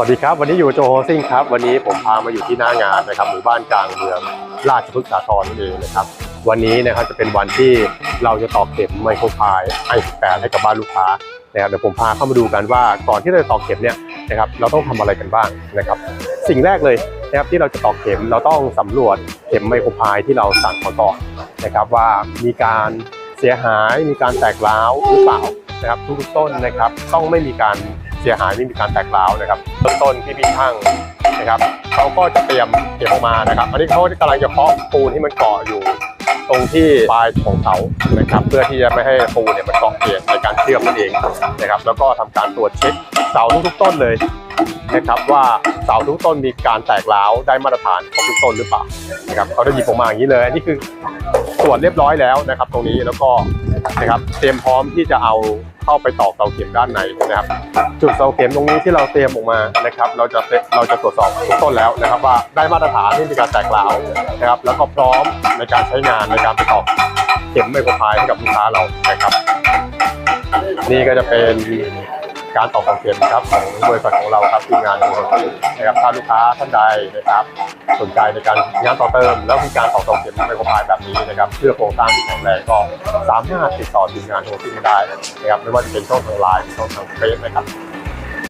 สวัสดีครับ วันนี้อยู่โจโฮซิ่งครับ วันนี้ผมพามาอยู่ที่หน้างานนะครับหมู่บ้านกลางเมืองราชพฤกษาธรนั่นเองนะครับ วันนี้นะครับจะเป็นวันที่เราจะตอกเข็มไมโครพายไอแปดให้กับบ้านลูกค้านะครับเดี๋ยวผมพาเข้ามาดูกันว่าก่อนที่เราจะตอกเข็มเนี่ยนะครับเราต้องทำอะไรกันบ้างนะครับ สิ่งแรกเลยนะครับที่เราจะตอกเข็มเราต้องสำรวจเข็มไมโครพายที่เราสั่งมาก่อนนะครับว่ามีการเสียหายมีการแตกร้าวหรือเปล่านะครับทุกต้นนะครับต้องไม่มีการ เสียหายไม่มีการแตกร้าวนะครับเริ่มต้นพี่พี่ช่างนะครับเขาก็จะเตรียมเก็บออกมานะครับอันนี้เขากำลังจะเคาะปูนที่มันเกาะอยู่ ตรงที่ปลายของเสานะครับ เพื่อที่จะไม่ให้ปูนเนี่ยมันเกาะเกี่ยในการเชื่อมนั่นเองนะครับ แล้วก็ทำการตรวจเช็คเสาทุกๆต้นเลยนะครับว่าเสาทุกต้นมีการแตกร้าวได้มาตรฐานของทุกต้นหรือเปล่านะครับเขาจะหยิบออกมาอย่างนี้เลยอันนี่คือ วจเรียบร้อยแล้วนะครับ ตรงนี้แล้วก็นะครับเตรียมพร้อมที่จะเอาเข้าไปตอกเสาเข็มด้านในนะครับ จุดเสาเข็มตรงนี้ที่เราเตรียมออกมานะครับ เราจะเตเราจะตรวจสอบทุกต้นแล้วนะครับ ว่าได้มาตรฐานที่มีการแตกร้าวนะครับ แล้วก็พร้อมในการใช้งานในการไปตอกเข็มไมโครพายให้กับลูกค้าเรานะครับ นี่ก็จะเป็น การตอกเสาเข็มครับของบริษัทของเราครับทีมงานของเรานะครับถ้าลูกค้าท่านใดนะครับสนใจในการงานต่อเติม แล้วมีการตอกเสาเข็มไมโครพายแบบนี้นะครับเพื่อโครงสร้างที่แข็งแรงก็สามารถติดต่อทีมงานโทรซิ่งได้นะครับไม่ว่าจะเป็นช่องทางไลน์หรือช่องทางเฟซนะครับ